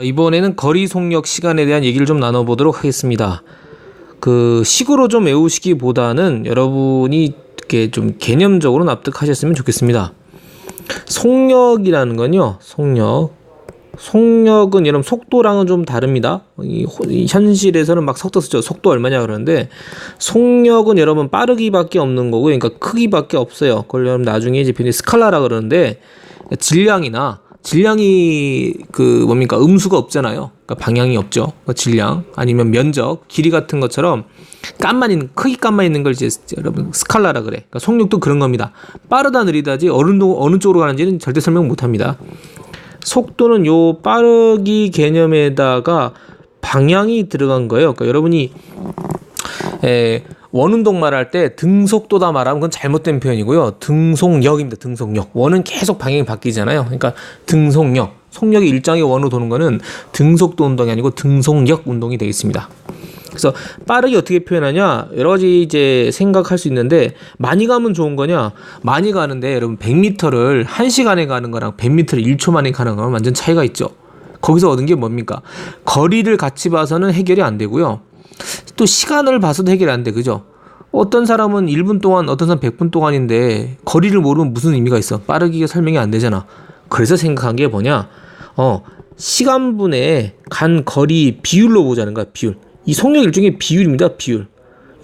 이번에는 거리 속력 시간에 대한 얘기를 좀 나눠보도록 하겠습니다. 그 식으로 좀 외우시기보다는 여러분이 이렇게 좀 개념적으로 납득하셨으면 좋겠습니다. 속력이라는 건요, 속력. 속력은 여러분 속도랑은 좀 다릅니다. 이, 이 현실에서는 막 속도 쓰죠. 속도 얼마냐 그러는데 속력은 여러분 빠르기밖에 없는 거고, 그러니까 크기밖에 없어요. 그걸 여러분 나중에 이제 변히 스칼라라 그러는데 질량이나 질량이 그 뭡니까 음수가 없잖아요. 그러니까 방향이 없죠. 그 질량 아니면 면적, 길이 같은 것처럼 값만 있는 크기 값만 있는 걸 이제 여러분 스칼라라 그래. 그러니까 속력도 그런 겁니다. 빠르다 느리다지 어느 어느 쪽으로 가는지는 절대 설명 못 합니다. 속도는 요 빠르기 개념에다가 방향이 들어간 거예요. 그러니까 여러분이 에, 원운동 말 할 때 등속도다 말하면 그건 잘못된 표현이고요. 등속력입니다. 등속력. 원은 계속 방향이 바뀌잖아요. 그러니까 등속력. 속력이 일정하게 원으로 도는 거는 등속도 운동이 아니고 등속력 운동이 되겠습니다. 그래서 빠르게 어떻게 표현하냐 여러 가지 이제 생각할 수 있는데 많이 가면 좋은 거냐 많이 가는데 여러분 100m를 1시간에 가는 거랑 100m를 1초 만에 가는 거랑 완전 차이가 있죠. 거기서 얻은 게 뭡니까? 거리를 같이 봐서는 해결이 안 되고요. 또 시간을 봐서도 해결이 안 돼. 그죠? 어떤 사람은 1분 동안, 어떤 사람 100분 동안인데 거리를 모르면 무슨 의미가 있어? 빠르게 설명이 안 되잖아. 그래서 생각한 게 뭐냐? 어, 시간분에 간 거리 비율로 보자는 거야, 비율. 이 속력 일종의 비율입니다, 비율.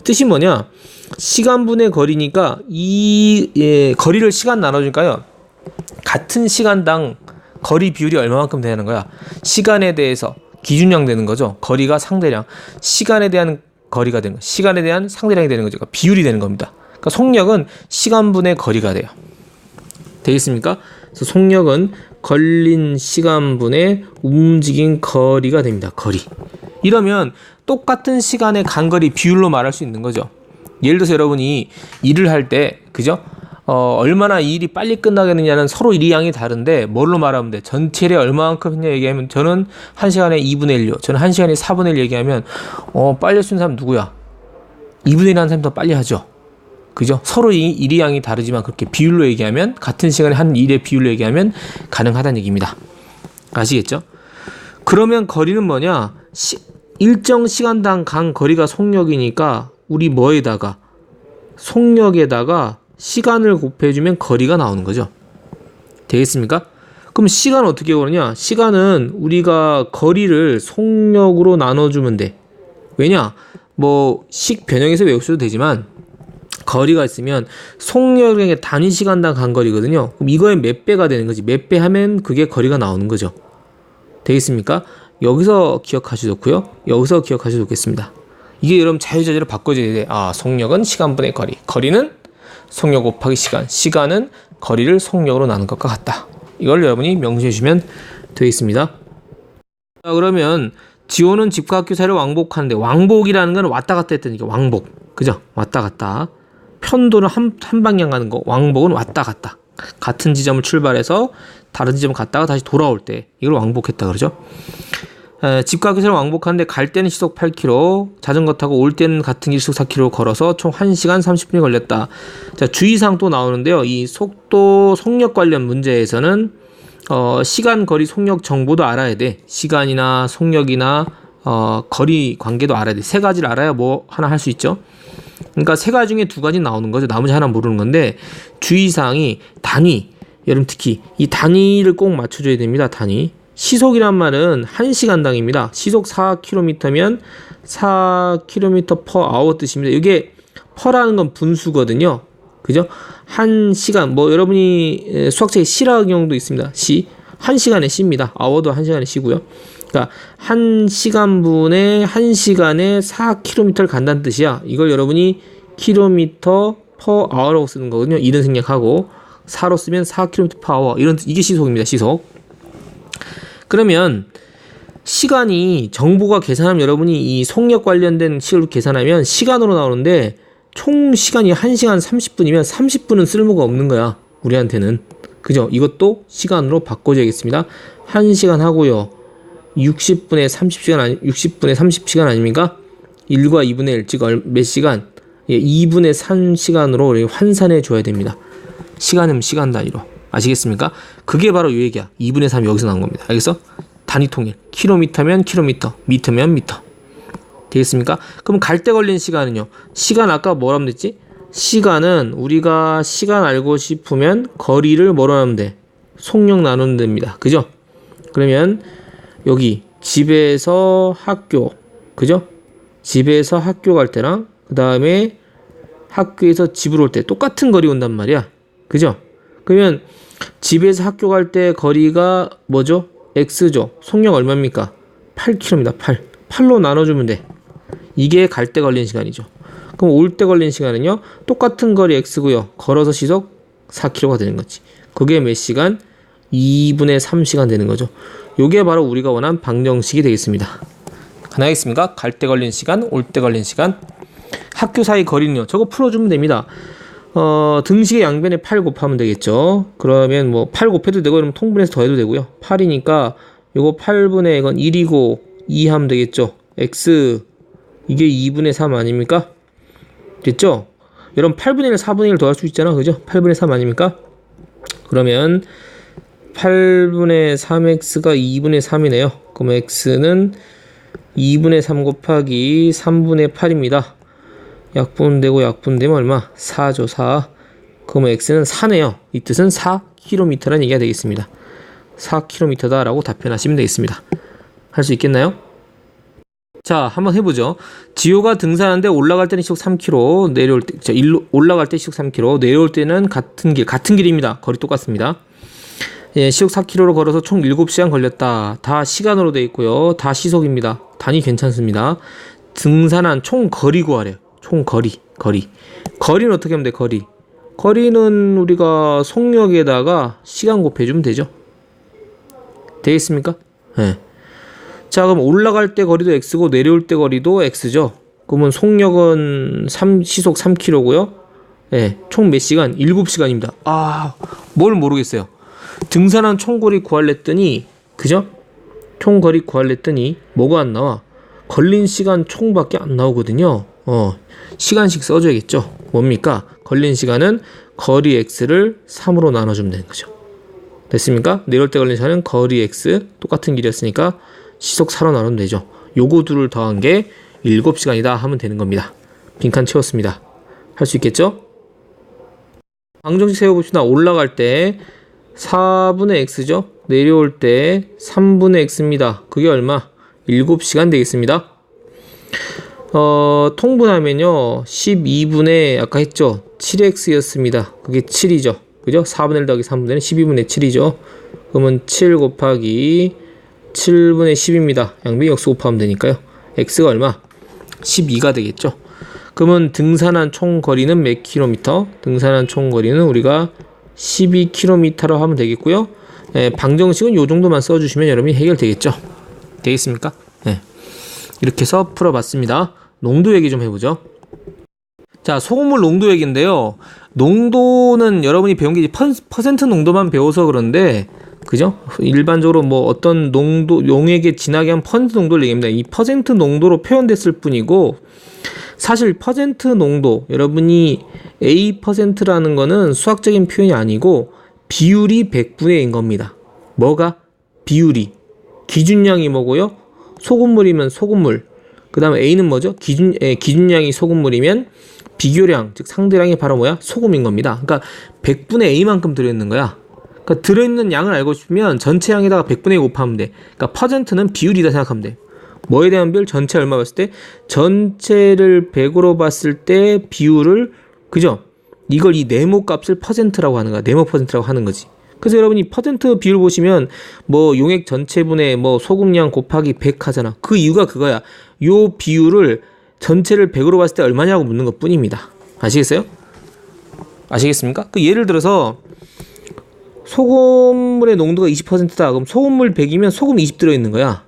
뜻이 뭐냐? 시간분의 거리니까 이 예, 거리를 시간 나눠주니까요. 같은 시간당 거리 비율이 얼마만큼 되는 거야? 시간에 대해서 기준량 되는 거죠. 거리가 상대량. 시간에 대한 거리가 되는 거. 시간에 대한 상대량이 되는 거죠. 그러니까 비율이 되는 겁니다. 그러니까 속력은 시간분의 거리가 돼요. 되겠습니까? 그래서 속력은 걸린 시간분의 움직인 거리가 됩니다. 거리. 이러면 똑같은 시간의 간거리 비율로 말할 수 있는 거죠. 예를 들어서 여러분이 일을 할 때, 그죠? 어, 얼마나 이 일이 빨리 끝나겠느냐는 서로 일이 양이 다른데 뭘로 말하면 돼? 전체 일에 얼마만큼 했냐 얘기하면 저는 한시간에 2분의 1요. 저는 한시간에 4분의 1 얘기하면 어, 빨리 쓴 사람 누구야? 2분의 1 하는 사람 더 빨리 하죠. 그죠? 서로 이 일이 양이 다르지만 그렇게 비율로 얘기하면 같은 시간에 한 일의 비율로 얘기하면 가능하다는 얘기입니다. 아시겠죠? 그러면 거리는 뭐냐? 시, 일정 시간당 간 거리가 속력이니까 우리 뭐에다가 속력에다가 시간을 곱해주면 거리가 나오는 거죠. 되겠습니까? 그럼 시간 어떻게 그러냐? 시간은 우리가 거리를 속력으로 나눠주면 돼. 왜냐? 뭐, 식 변형해서 외우셔도 되지만, 거리가 있으면 속력의 단위 시간당 간 거리거든요. 그럼 이거의 몇 배가 되는 거지. 몇 배 하면 그게 거리가 나오는 거죠. 되겠습니까? 여기서 기억하셔도 좋고요. 여기서 기억하셔도 좋겠습니다. 이게 여러분 자유자재로 바꿔줘야 돼. 아, 속력은 시간분의 거리. 거리는 속력 곱하기 시간. 시간은 거리를 속력으로 나눈 것과 같다. 이걸 여러분이 명시해 주시면 되겠습니다. 자, 그러면 지호는 집과 학교 사이를 왕복하는데 왕복이라는 건 왔다 갔다 했다니까 왕복. 그죠? 왔다 갔다. 편도는 한, 한 방향 가는 거. 왕복은 왔다 갔다. 같은 지점을 출발해서 다른 지점 갔다가 다시 돌아올 때 이걸 왕복했다 그러죠. 집과 학교를 왕복하는데 갈 때는 시속 8km, 자전거 타고 올 때는 같은 길 시속 4km 걸어서 총 1시간 30분이 걸렸다. 자, 주의사항 또 나오는데요. 이 속도, 속력 관련 문제에서는 어, 시간, 거리, 속력 정보도 알아야 돼. 시간이나 속력이나 어, 거리 관계도 알아야 돼. 세 가지를 알아야 뭐 하나 할 수 있죠. 그러니까 세 가지 중에 두 가지 나오는 거죠. 나머지 하나 모르는 건데 주의사항이 단위, 여러분 특히 이 단위를 꼭 맞춰줘야 됩니다. 단위. 시속이란 말은 1시간당입니다. 시속 4km면 4km per hour 뜻입니다. 이게 per라는 건 분수거든요. 그죠? 1시간, 뭐 여러분이 수학책에 시라 경우도 있습니다. 시. 1시간에 시입니다. hour도 1시간에 시고요. 그러니까 1시간분에 1시간에 4km를 간다는 뜻이야. 이걸 여러분이 킬로미터 per hour라고 쓰는 거거든요. 이런 생략하고 4로 쓰면 4km per hour. 이런 이게 시속입니다. 시속. 그러면 시간이 정보가 계산하면 여러분이 이 속력 관련된 식을 계산하면 시간으로 나오는데 총 시간이 1시간 30분이면 30분은 쓸모가 없는 거야. 우리한테는. 그죠? 이것도 시간으로 바꿔줘야겠습니다. 1시간 하고요. 60분에 30시간 아니 60분에 30시간 아닙니까? 1과 2분의 1즉몇 시간? 예, 2분의 3시간으로 환산해 줘야 됩니다. 시간은 시간 단위로. 아시겠습니까? 그게 바로 요 얘기야. 2분의 3 여기서 나온 겁니다. 알겠어? 단위 통일. 킬로미터면 킬로미터, 미터면 미터. 되겠습니까? 그럼 갈 때 걸린 시간은요. 시간 아까 뭐라면 됐지? 시간은 우리가 시간 알고 싶으면 거리를 뭐로 하면 돼? 속력 나누면 됩니다. 그죠? 그러면 여기 집에서 학교 그죠? 집에서 학교 갈 때랑 그 다음에 학교에서 집으로 올 때 똑같은 거리 온단 말이야. 그죠? 그러면 집에서 학교 갈 때 거리가 뭐죠? x죠. 속력 얼마입니까? 8km입니다. 8. 8로 나눠주면 돼. 이게 갈 때 걸린 시간이죠. 그럼 올 때 걸린 시간은요? 똑같은 거리 x고요. 걸어서 시속 4km가 되는 거지. 그게 몇 시간? 2분의 3시간 되는 거죠. 요게 바로 우리가 원한 방정식이 되겠습니다. 가능하겠습니까? 갈 때 걸린 시간, 올 때 걸린 시간. 학교 사이 거리는요. 저거 풀어주면 됩니다. 어, 등식의 양변에 8 곱하면 되겠죠. 그러면 뭐 8 곱해도 되고 그러면 통분해서 더해도 되고요. 8이니까 요거 8분의 이건 1이고 2 하면 되겠죠. x 이게 2분의 3 아닙니까? 됐죠? 여러분 8분의 1, 4분의 1 더할 수 있잖아. 그죠? 8분의 3 아닙니까? 그러면 8분의 3x가 2분의 3이네요. 그럼 x는 2분의 3 곱하기 3분의 8입니다. 약분 되고 약분 되면 얼마? 4죠, 4. 그러면 x는 4네요. 이 뜻은 4km라는 얘기가 되겠습니다. 4km다라고 답변하시면 되겠습니다. 할 수 있겠나요? 자, 한번 해보죠. 지호가 등산하는데 올라갈 때는 시속 3km, 내려올 때, 자, 일로, 올라갈 때 시속 3km, 내려올 때는 같은 길, 같은 길입니다. 거리 똑같습니다. 예, 시속 4km로 걸어서 총 7시간 걸렸다. 다 시간으로 돼 있고요. 다 시속입니다. 단위 괜찮습니다. 등산한 총 거리 구하래요. 총 거리, 거리. 거리는 어떻게 하면 돼, 거리? 거리는 우리가 속력에다가 시간 곱해주면 되죠. 되겠습니까? 예. 자, 그럼 올라갈 때 거리도 x고 내려올 때 거리도 x죠. 그러면 속력은 3, 시속 3km고요. 예, 총몇 시간? 7시간입니다. 아, 뭘 모르겠어요. 등산한 총거리 구할랬더니 그죠? 총거리 구할랬더니 뭐가 안 나와? 걸린 시간 총밖에 안 나오거든요. 어, 시간씩 써줘야겠죠. 뭡니까? 걸린 시간은 거리 x를 3으로 나눠주면 되는 거죠. 됐습니까? 내려올 때 걸린 시간은 거리 x 똑같은 길이었으니까 시속 4로 나누면 되죠. 요거 둘을 더한 게 7시간이다 하면 되는 겁니다. 빈칸 채웠습니다. 할 수 있겠죠? 방정식 세워봅시다. 올라갈 때 4분의 x죠. 내려올 때 3분의 x입니다. 그게 얼마? 7시간 되겠습니다. 어, 통분하면요. 12분의 아까 했죠. 7x였습니다. 그게 7이죠. 그죠? 4분의 1 더하기 3분의 1은 12분의 7이죠. 그러면 7 곱하기 7분의 10입니다. 양변 역수 곱하면 되니까요. x가 얼마? 12가 되겠죠. 그러면 등산한 총 거리는 몇 킬로미터? 등산한 총 거리는 우리가 12km로 하면 되겠고요. 예, 방정식은 요 정도만 써주시면 여러분이 해결되겠죠. 되겠습니까? 예. 이렇게 해서 풀어봤습니다. 농도 얘기 좀 해보죠. 자, 소금물 농도 얘기인데요. 농도는 여러분이 배운 게 퍼센트 농도만 배워서 그런데, 그죠? 일반적으로 뭐 어떤 농도, 용액에 진하게 한 퍼센트 농도를 얘기합니다. 이 퍼센트 농도로 표현됐을 뿐이고, 사실 퍼센트 농도, 여러분이 A 퍼센트라는 거는 수학적인 표현이 아니고, 비율이 100분의 1인 겁니다. 뭐가? 비율이. 기준량이 뭐고요? 소금물이면 소금물. 그 다음에 A는 뭐죠? 기준, 에, 기준량이 소금물이면 비교량, 즉 상대량이 바로 뭐야? 소금인 겁니다. 그러니까 100분의 A만큼 들어있는 거야. 그러니까 들어있는 양을 알고 싶으면 전체 양에다가 100분의 1 곱하면 돼. 그러니까 퍼센트는 비율이다 생각하면 돼. 뭐에 대한 비율? 전체 얼마 봤을 때? 전체를 100으로 봤을 때 비율을, 그죠? 이걸 이 네모 값을 퍼센트라고 하는 거야. 네모 퍼센트라고 하는 거지. 그래서 여러분 이 퍼센트 비율 보시면 뭐 용액 전체분의 뭐 소금량 곱하기 100 하잖아. 그 이유가 그거야. 요 비율을 전체를 100으로 봤을 때 얼마냐고 묻는 것 뿐입니다. 아시겠어요? 아시겠습니까? 그 예를 들어서 소금물의 농도가 20%다. 그럼 소금물 100이면 소금 20 들어있는 거야.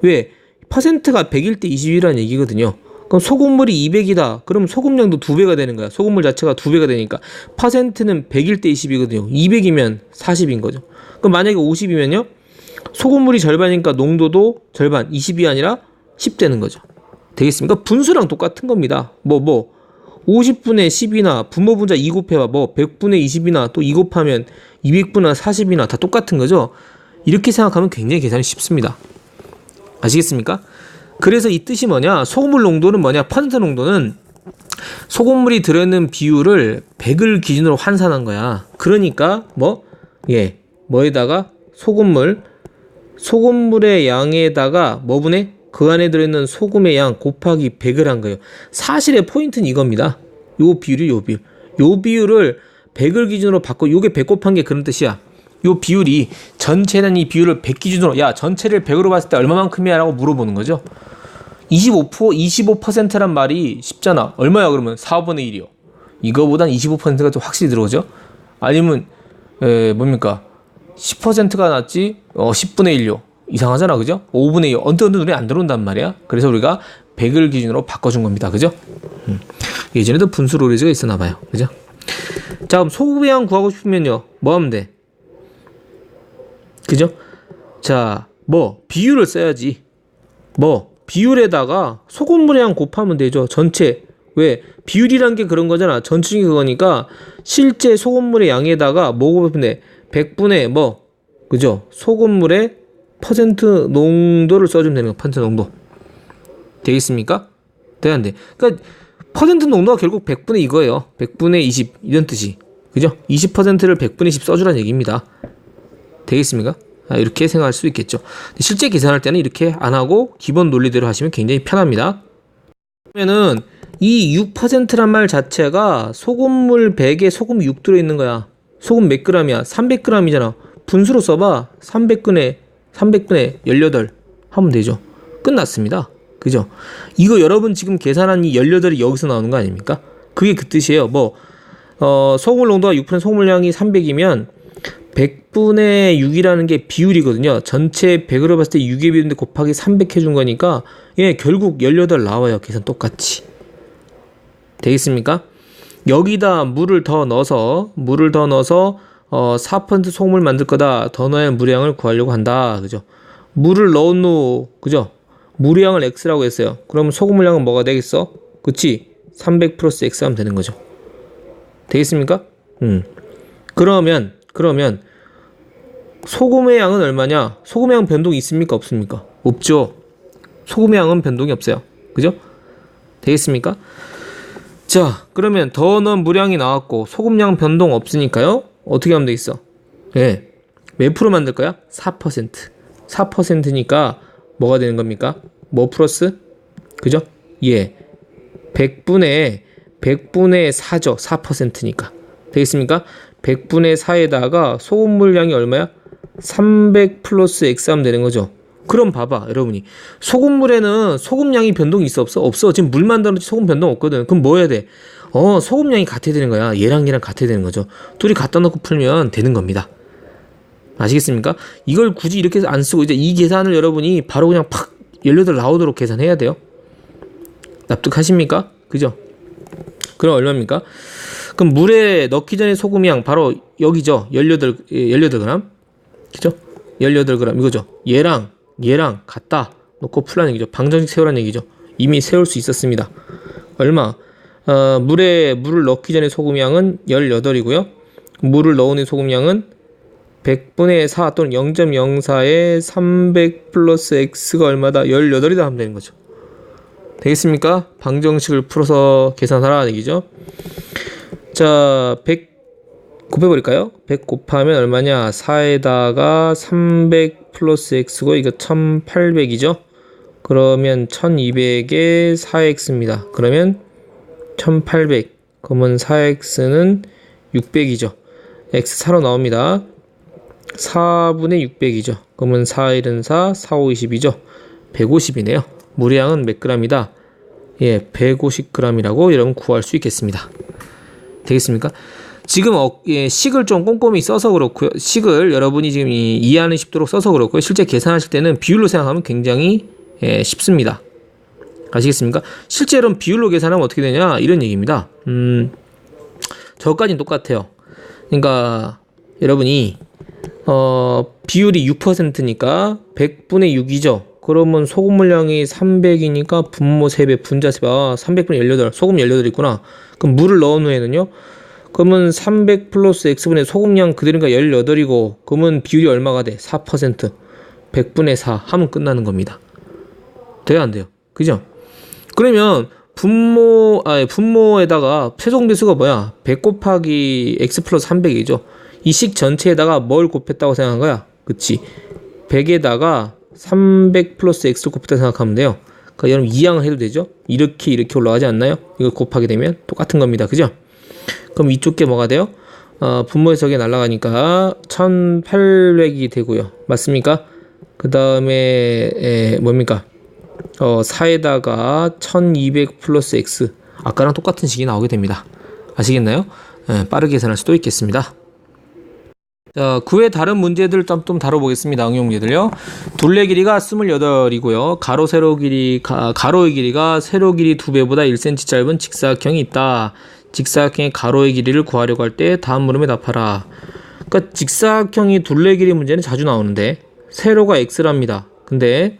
왜? 퍼센트가 100일 때 20이라는 얘기거든요. 그럼 소금물이 200이다. 그럼 소금량도 2배가 되는 거야. 소금물 자체가 2배가 되니까. 퍼센트는 100일 때 20이거든요. 200이면 40인 거죠. 그럼 만약에 50이면요. 소금물이 절반이니까 농도도 절반, 20이 아니라 10 되는 거죠. 되겠습니까? 분수랑 똑같은 겁니다. 뭐, 뭐. 50분의 10이나 분모 분자 2 곱해봐. 뭐 100분의 20이나 또 2 곱하면 200분의 40이나 다 똑같은 거죠. 이렇게 생각하면 굉장히 계산이 쉽습니다. 아시겠습니까? 그래서 이 뜻이 뭐냐? 소금물 농도는 뭐냐? 퍼센트 농도는 소금물이 들어있는 비율을 100을 기준으로 환산한 거야. 그러니까 뭐? 예. 뭐에다가 소금물 소금물의 양에다가 뭐분해? 그 안에 들어있는 소금의 양 곱하기 100을 한 거예요. 사실의 포인트는 이겁니다. 요 비율이 요 비율. 요 비율을 100을 기준으로 바꿔 요게 100 곱한 게 그런 뜻이야. 요 비율이 전체는 이 비율을 100 기준으로 야 전체를 100으로 봤을 때 얼마만큼이야 라고 물어보는 거죠. 25% 25%란 말이 쉽잖아. 얼마야 그러면 4분의 1이요. 이거보단 25%가 좀 확실히 들어오죠. 아니면 에, 뭡니까? 10%가 낫지 어 10분의 1요. 이상하잖아. 그죠? 5분의 2. 언뜻 언뜻 눈에 안 들어온단 말이야. 그래서 우리가 100을 기준으로 바꿔준 겁니다. 그죠? 음. 예전에도 분수 로레즈가 있었나 봐요. 그죠? 자, 그럼 소금의 양 구하고 싶으면요. 뭐 하면 돼? 그죠? 자, 뭐 비율을 써야지. 뭐 비율에다가 소금물의 양 곱하면 되죠. 전체 왜 비율이란 게 그런 거잖아. 전체적인 그거니까 실제 소금물의 양에다가 뭐 곱하면 돼? 100분의 뭐 그죠? 소금물의 퍼센트 농도를 써주면 되는 거. 퍼센트 농도 되겠습니까? 돼야 안 돼. 그러니까 퍼센트 농도가 결국 100분의 이거예요. 100분의 20 이런 뜻이 그죠? 20%를 100분의 10 써주라는 얘기입니다. 되겠습니까? 아, 이렇게 생각할 수 있겠죠. 실제 계산할 때는 이렇게 안 하고 기본 논리대로 하시면 굉장히 편합니다. 그러면은 이 6%란 말 자체가 소금물 100에 소금 6 들어있는 거야. 소금 몇 g이야? 300g이잖아. 분수로 써봐. 300분의 300분의 18 하면 되죠. 끝났습니다. 그죠? 이거 여러분 지금 계산한 이 18이 여기서 나오는 거 아닙니까? 그게 그 뜻이에요. 뭐, 어, 소금물 농도가 6% 소금물량이 300이면 100분의 6이라는 게 비율이거든요. 전체 100으로 봤을 때 6의 비율인데 곱하기 300 해준 거니까, 예, 결국 18 나와요. 계산 똑같이. 되겠습니까? 여기다 물을 더 넣어서, 물을 더 넣어서, 어, 4% 소금을 만들 거다. 더 넣어야 물량을 구하려고 한다. 그죠? 물을 넣은 후, 그죠? 물량을 x라고 했어요. 그러면 소금 물량은 뭐가 되겠어? 그치? 300 플러스 x 하면 되는 거죠. 되겠습니까? 음. 그러면, 그러면, 소금의 양은 얼마냐? 소금의 양 변동이 있습니까? 없습니까? 없죠. 소금의 양은 변동이 없어요. 그죠? 되겠습니까? 자, 그러면 더 넣은 물량이 나왔고, 소금량 변동 없으니까요? 어떻게 하면 되겠어? 예. 몇 프로 만들 거야? 4%. 4%니까 뭐가 되는 겁니까? 뭐 플러스? 그죠? 예. 100분의 100분의 4죠. 4%니까. 되겠습니까? 100분의 4에다가 소금 물량이 얼마야? 300 플러스 x 하면 되는 거죠. 그럼 봐봐, 여러분이. 소금물에는 소금량이 변동이 있어, 없어? 없어. 지금 물 만들었지 소금 변동 없거든. 그럼 뭐 해야 돼? 어, 소금량이 같아야 되는 거야. 얘랑 얘랑 같아야 되는 거죠. 둘이 갖다 놓고 풀면 되는 겁니다. 아시겠습니까? 이걸 굳이 이렇게 안 쓰고 이제 이 계산을 여러분이 바로 그냥 팍 18 나오도록 계산해야 돼요. 납득하십니까? 그죠? 그럼 얼마입니까? 그럼 물에 넣기 전에 소금 양 바로 여기죠. 18 18g. 그죠? 18g 이거죠. 얘랑 얘랑 같다 놓고 풀라는 얘기죠. 방정식 세우라는 얘기죠. 이미 세울 수 있었습니다. 얼마? 어, 물에 물을 넣기 전에 소금 양은 18이고요. 물을 넣은 후 소금 양은 100분의 4 또는 0.04에 300 플러스 x가 얼마다? 18이다 하면 되는 거죠. 되겠습니까? 방정식을 풀어서 계산하라는 얘기죠. 자, 100 곱해버릴까요? 100 곱하면 얼마냐? 4에다가 300 플러스 x고 이거 1800이죠? 그러면 1200에 4x입니다. 그러면 1800 그러면 4x는 600이죠. x 4로 나옵니다. 4분의 600이죠. 그러면 4, 1은 4, 4, 5, 20이죠. 150이네요. 물량은 몇 g이다? 예, 150g이라고 여러분 구할 수 있겠습니다. 되겠습니까? 지금 어, 예, 식을 좀 꼼꼼히 써서 그렇고요. 식을 여러분이 지금 이, 이해하는 쉽도록 써서 그렇고요. 실제 계산하실 때는 비율로 생각하면 굉장히 예, 쉽습니다. 아시겠습니까? 실제로 비율로 계산하면 어떻게 되냐? 이런 얘기입니다. 음, 저까지는 똑같아요. 그러니까 여러분이 어, 비율이 6%니까 100분의 6이죠. 그러면 소금 물량이 300이니까 분모 3배, 분자 3배. 아, 300분의 18. 소금 18 있구나. 그럼 물을 넣은 후에는요. 그러면 300 플러스 x분의 소금량 그대로니까 18이고 그러면 비율이 얼마가 돼? 4%. 100분의 4 하면 끝나는 겁니다. 돼요, 안 돼요? 그죠? 그러면 분모, 아, 분모에다가 최종 배수가 뭐야? 100 곱하기 x 플러스 300이죠. 이 식 전체에다가 뭘 곱했다고 생각한 거야? 그치? 100에다가 300 플러스 x 곱했다 생각하면 돼요. 그러니까 여러분 이항을 해도 되죠? 이렇게 이렇게 올라가지 않나요? 이거 곱하게 되면 똑같은 겁니다. 그죠? 그럼 이쪽 게 뭐가 돼요? 어, 분모 해석에 날라가니까 1800이 되고요. 맞습니까? 그 다음에 뭡니까? 어, 4에다가 1200 플러스 x 아까랑 똑같은 식이 나오게 됩니다. 아시겠나요? 예, 빠르게 계산할 수도 있겠습니다. 자, 그 외 다른 문제들 좀, 좀 다뤄보겠습니다. 응용 문제들요. 둘레 길이가 28이고요. 가로 세로 길이 가, 가로의 길이가 세로 길이 2배보다 1cm 짧은 직사각형이 있다. 직사각형의 가로의 길이를 구하려고 할 때 다음 물음에 답하라. 그러니까 직사각형이 둘레 길이 문제는 자주 나오는데 세로가 x랍니다. 근데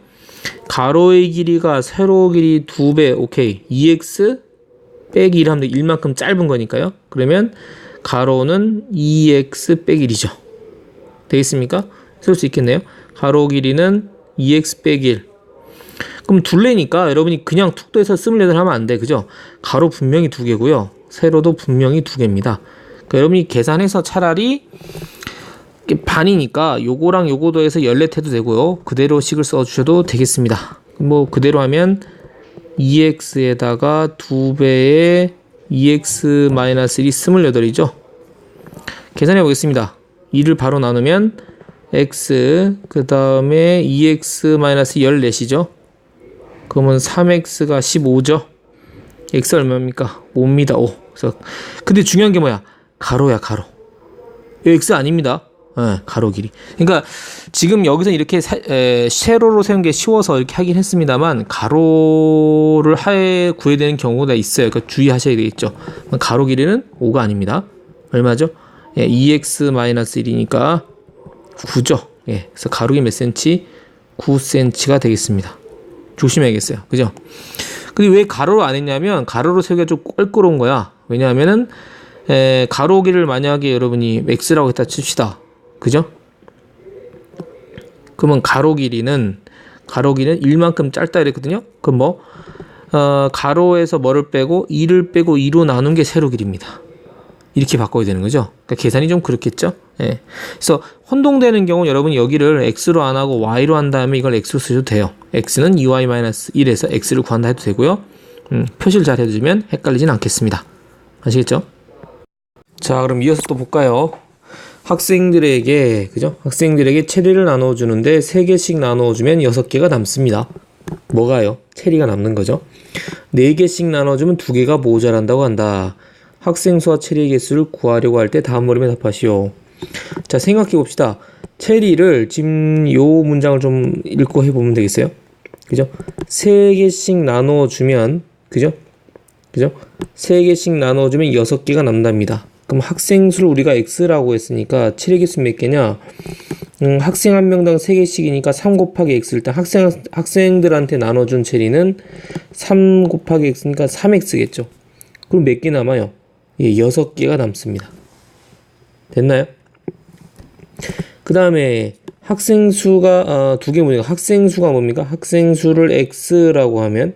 가로의 길이가 세로 길이 2배 오케이 2x 빼기 1 하면 1만큼 짧은 거니까요. 그러면 가로는 2x 빼기 1이죠. 되겠습니까? 쓸 수 있겠네요. 가로 길이는 2x 빼기 1. 그럼 둘레니까 여러분이 그냥 툭 떠서 28 하면 안 돼. 그죠? 가로 분명히 두 개고요. 세로도 분명히 두 개입니다. 그러니까 여러분이 계산해서 차라리 반이니까 요거랑 요거 도해서 14 해도 되고요. 그대로 식을 써 주셔도 되겠습니다. 뭐 그대로 하면 2x에다가 2배의 2x-1이 28이죠. 계산해 보겠습니다. 2를 바로 나누면 x 그 다음에 2x-14이죠. 그러면 3x가 15죠. x 얼마입니까? 5입니다. 5. 그래서 근데 중요한 게 뭐야? 가로야 가로. x 아닙니다. 네, 가로 길이. 그러니까 지금 여기서 이렇게 세, 에, 세로로 세운 게 쉬워서 이렇게 하긴 했습니다만 가로를 하에 구해야 되는 경우가 있어요. 그러니까 주의하셔야 되겠죠. 가로 길이는 5가 아닙니다. 얼마죠? 예, 2x-1이니까 9죠. 예, 그래서 가로기 몇 cm? 9cm가 되겠습니다. 조심해야겠어요. 그죠? 근데 왜 가로로 안 했냐면 가로로 세우기가 좀 껄끄러운 거야. 왜냐하면은 에, 가로기를 만약에 여러분이 x라고 했다 칩시다. 그죠? 그러면 가로 길이는 가로 길이는 1만큼 짧다 이랬거든요. 그럼 뭐 어, 가로에서 뭐를 빼고 2를 빼고 2로 나눈 게 세로 길입니다. 이렇게 바꿔야 되는 거죠. 그러니까 계산이 좀 그렇겠죠. 예. 그래서 혼동되는 경우 여러분이 여기를 x로 안 하고 y로 한 다음에 이걸 x로 쓰셔도 돼요. x는 2y-1에서 x를 구한다 해도 되고요. 음, 표시를 잘 해주면 헷갈리진 않겠습니다. 아시겠죠? 자, 그럼 이어서 또 볼까요? 학생들에게 그죠? 학생들에게 체리를 나눠 주는데 세 개씩 나눠 주면 여섯 개가 남습니다. 뭐가요? 체리가 남는 거죠. 네 개씩 나눠 주면 두 개가 모자란다고 한다. 학생 수와 체리의 개수를 구하려고 할 때 다음 물음에 답하시오. 자, 생각해 봅시다. 체리를 지금 요 문장을 좀 읽고 해 보면 되겠어요? 그죠? 세 개씩 나눠 주면 그죠? 그죠? 세 개씩 나눠 주면 여섯 개가 남답니다. 그럼 학생 수를 우리가 x라고 했으니까 7의 개수 몇 개냐? 음, 학생 한 명당 3개씩이니까 3 곱하기 x 일단 학생, 학생들한테 나눠 준 체리는 3 곱하기 x니까 3x겠죠. 그럼 몇 개 남아요? 예, 6개가 남습니다. 됐나요? 그 다음에 학생 수가 아, 두개 뭐니까 학생 수가 뭡니까? 학생 수를 x라고 하면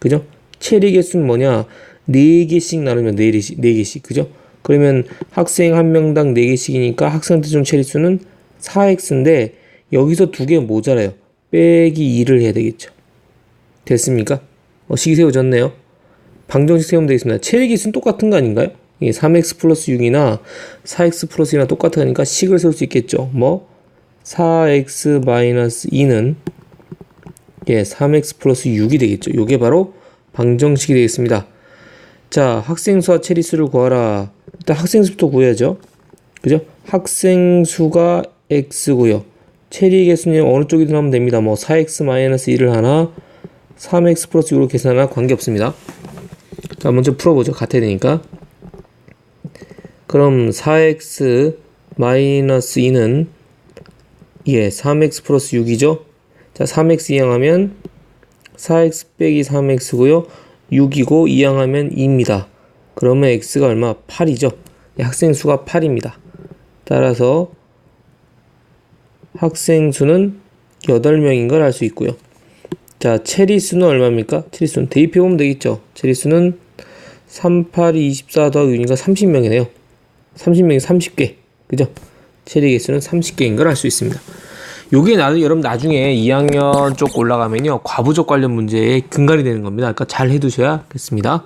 그죠? 체리 개수는 뭐냐? 4개씩 나누면 4개씩, 4개씩 그죠? 그러면 학생 한 명당 4개씩이니까 학생들 중 체리수는 4x인데 여기서 두 개 모자라요. 빼기 2를 해야 되겠죠. 됐습니까? 어, 식이 세워졌네요. 방정식 세우면 되겠습니다. 체리기수는 똑같은 거 아닌가요? 예, 3x 플러스 6이나 4x 플러스 2나 똑같으니까 식을 세울 수 있겠죠. 뭐 4x 마이너스 2는 예, 3x 플러스 6이 되겠죠. 요게 바로 방정식이 되겠습니다. 자, 학생 수와 체리 수를 구하라. 일단 학생 수부터 구해야죠. 그죠? 학생 수가 x고요. 체리 개수는 어느 쪽이든 하면 됩니다. 뭐 4x 마이너스 1을 하나, 3x 플러스 6로 계산하나 관계없습니다. 자, 먼저 풀어보죠. 같아야 되니까. 그럼 4x 마이너스 2는 예, 3x 플러스 6이죠. 자, 3x 이항하면 4x 빼기 3x고요. 6이고 이항하면 2입니다. 그러면 x가 얼마? 8이죠. 학생 수가 8입니다. 따라서 학생 수는 8명인 걸 알 수 있고요. 자, 체리 수는 얼마입니까? 체리 수는 대입해 보면 되겠죠. 체리 수는 38, 24 더하기 유니가 30명이네요. 30명이 30개. 그죠? 체리 개수는 30개인 걸 알 수 있습니다. 요게 나, 여러분 나중에 2학년 쪽 올라가면요. 과부적 관련 문제에 근간이 되는 겁니다. 그러니까 잘 해두셔야겠습니다.